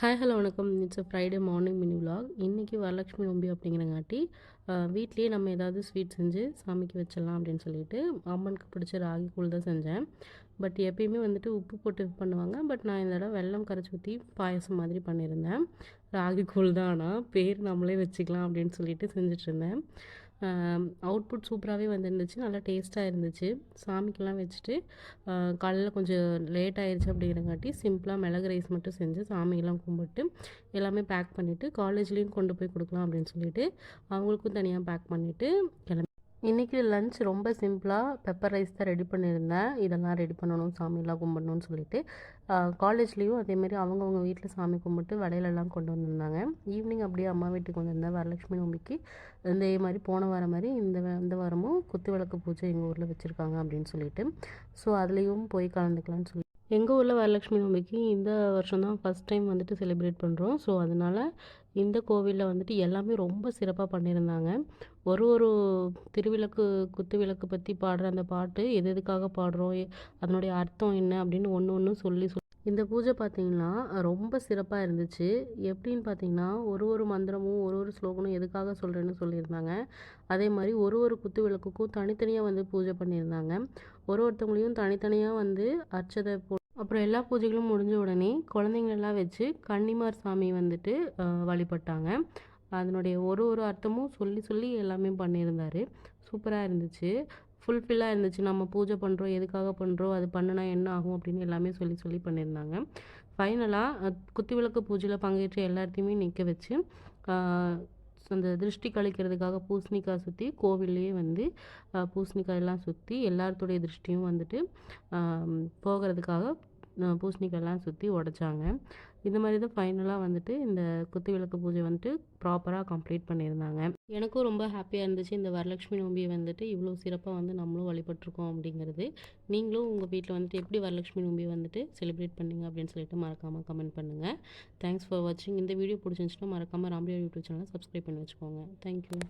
Hi hello வணக்கம். It's a Friday morning mini vlog இன்றைக்கி வரலட்சுமி நோம்பி அப்படிங்கிறங்காட்டி வீட்லேயே நம்ம ஏதாவது ஸ்வீட் செஞ்சு சாமிக்கு வச்சிடலாம் அப்படின்னு சொல்லிட்டு அம்மனுக்கு பிடிச்ச ராகி கூழ் தான் செஞ்சேன். பட் எப்பயுமே வந்துட்டு உப்பு போட்டு பண்ணுவாங்க. பட் நான் இந்த தடவை வெள்ளம் கரைச்சி ஊற்றி பாயசம் மாதிரி பண்ணியிருந்தேன். ராகி கூழ் தான். ஆனால் பேர் நம்மளே வச்சுக்கலாம் அப்படின்னு சொல்லிட்டு செஞ்சிட்ருந்தேன் அவுட்புட் சூப்பராகவே வந்துருந்துச்சு நல்லா டேஸ்ட்டாக இருந்துச்சு. சாமிக்கெல்லாம் வச்சுட்டு காலையில் கொஞ்சம் லேட் ஆயிடுச்சு அப்படிங்கிறங்காட்டி சிம்பிளாக மிளகு ரைஸ் மட்டும் செஞ்சு சாமியெல்லாம் கும்பிட்டு எல்லாமே பேக் பண்ணிவிட்டு காலேஜ்லேயும் கொண்டு போய் கொடுக்கலாம் அப்படின்னு சொல்லிட்டு அவங்களுக்கும் தனியாக பேக் பண்ணிவிட்டு கிளம்பி இன்றைக்கி லன்ச் ரொம்ப சிம்பிளாக பெப்பர் ரைஸ் தான் ரெடி பண்ணியிருந்தேன். இதெல்லாம் ரெடி பண்ணணும் சாமியெல்லாம் கும்பிடணும்னு சொல்லிட்டு. காலேஜ்லேயும் அதேமாதிரி அவங்கவுங்க வீட்டில் சாமி கும்பிட்டு வடையிலெல்லாம் கொண்டு வந்திருந்தாங்க. ஈவினிங் அப்படியே அம்மா வீட்டுக்கு வந்திருந்தேன். வரலட்சுமி நோம்பிக்கு இதே மாதிரி போன வாரம் மாதிரி இந்த இந்த வாரமும் குத்து விளக்கு பூஜை எங்கள் ஊரில் வச்சுருக்காங்க அப்படின்னு சொல்லிட்டு. ஸோ அதுலேயும் போய் கலந்துக்கலாம்னு சொல்லி எங்கள் ஊரில் வரலட்சுமி நோம்பிக்கு இந்த வருஷம் தான் ஃபஸ்ட் டைம் வந்துட்டு செலிப்ரேட் பண்ணுறோம் ஸோ அதனால் இந்த கோவிலில் வந்துட்டு எல்லாமே ரொம்ப சிறப்பாக பண்ணியிருந்தாங்க. ஒரு ஒரு திருவிளக்கு குத்து விளக்கு பற்றி பாடுற அந்த பாட்டு எது எதுக்காக பாடுறோம் அதனுடைய அர்த்தம் என்ன அப்படின்னு ஒன்று ஒன்று சொல்லி சொல் இந்த பூஜை பார்த்திங்கன்னா ரொம்ப சிறப்பாக இருந்துச்சு. எப்படின்னு பார்த்தீங்கன்னா ஒரு ஒரு மந்திரமும் ஒரு ஒரு ஸ்லோகனும் எதுக்காக சொல்கிறேன்னு சொல்லியிருந்தாங்க. அதே மாதிரி ஒரு ஒரு குத்து விளக்குக்கும் தனித்தனியாக வந்து பூஜை பண்ணியிருந்தாங்க. ஒரு ஒருத்தவங்களையும் தனித்தனியாக வந்து அர்ச்சதை போ அப்புறம் எல்லா பூஜைகளும் முடிஞ்ச உடனே குழந்தைங்களெல்லாம் வச்சு கன்னிமார் சாமி வந்துட்டு வழிபட்டாங்க. அதனுடைய ஒரு ஒரு அர்த்தமும் சொல்லி சொல்லி எல்லாமே பண்ணியிருந்தார். சூப்பராக இருந்துச்சு. ஃபுல்ஃபில்லாக இருந்துச்சு. நம்ம பூஜை பண்ணுறோம் எதுக்காக பண்ணுறோம் அது பண்ணினா என்ன ஆகும் அப்படின்னு எல்லாமே சொல்லி சொல்லி பண்ணியிருந்தாங்க. ஃபைனலாக குத்துவிளக்கு பூஜையில் பங்கேற்ற எல்லாத்தையுமே நிற்க வச்சு அந்த திருஷ்டி கழிக்கிறதுக்காக பூசணிக்காய் சுற்றி கோவில்லையே வந்து பூசணிக்காய் எல்லாம் சுற்றி எல்லாத்துடைய திருஷ்டியும் வந்துட்டு போகிறதுக்காக பூசணிக்கெல்லாம் சுற்றி உடைச்சாங்க. இந்த மாதிரி தான் ஃபைனலாக வந்துட்டு இந்த குத்து விளக்கு பூஜை வந்துட்டு ப்ராப்பராக கம்ப்ளீட் பண்ணியிருந்தாங்க. எனக்கும் ரொம்ப ஹாப்பியாக இருந்துச்சு. இந்த வரலட்சுமி நோம்பியை வந்துட்டு இவ்வளோ சிறப்பாக வந்து நம்மளும் வழிபட்டிருக்கோம் அப்படிங்கிறது. நீங்களும் உங்கள் வீட்டில் வந்துட்டு எப்படி வரலட்சுமி நோம்பியை வந்துட்டு செலிப்ரேட் பண்ணீங்க அப்படின்னு சொல்லிட்டு மறக்காமல் கமெண்ட் பண்ணுங்கள் தேங்க்ஸ் ஃபார் வாட்சிங் இந்த வீடியோ பிடிச்சிருந்துச்சுன்னா மறக்காமல் ராம்பியா யூடியூப் சேனலை சப்ஸ்கிரைப் பண்ணி வச்சுக்கோங்க. தேங்க்யூ